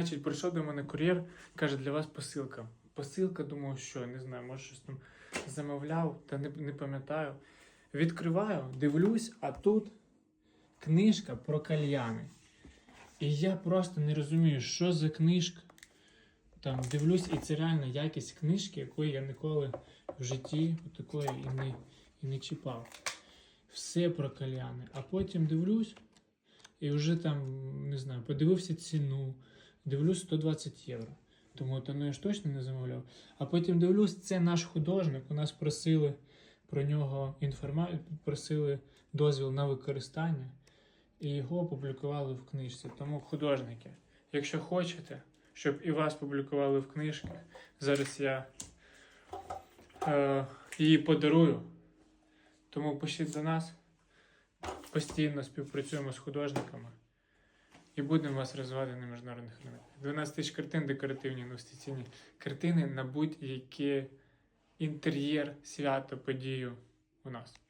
Значить, прийшов до мене кур'єр, каже, для вас посилка. Посилка, думав, що не знаю, може щось там замовляв, та не, не пам'ятаю. Відкриваю, дивлюсь, а тут книжка про кальяни. І я просто не розумію, що за книжка. Там дивлюсь, і це реально якість книжки, якої я ніколи в житті такої і не, і не чіпав. Все про кальяни. А потім дивлюсь, і вже там, не знаю, подивився ціну, дивлюсь 120 євро. Тому то ну я ж точно не замовляв. А потім дивлюсь, це наш художник. У нас просили про нього інформацію, просили дозвіл на використання, і його опублікували в книжці. Тому художники, якщо хочете, щоб і вас публікували в книжках, зараз я е, її подарую. Тому пишіть до нас. Постійно співпрацюємо з художниками і будемо вас розвивати на міжнародних ринках. 12 тисяч картин декоративні інвестиційні картини на будь-яке інтер'єр, свято, подію у нас.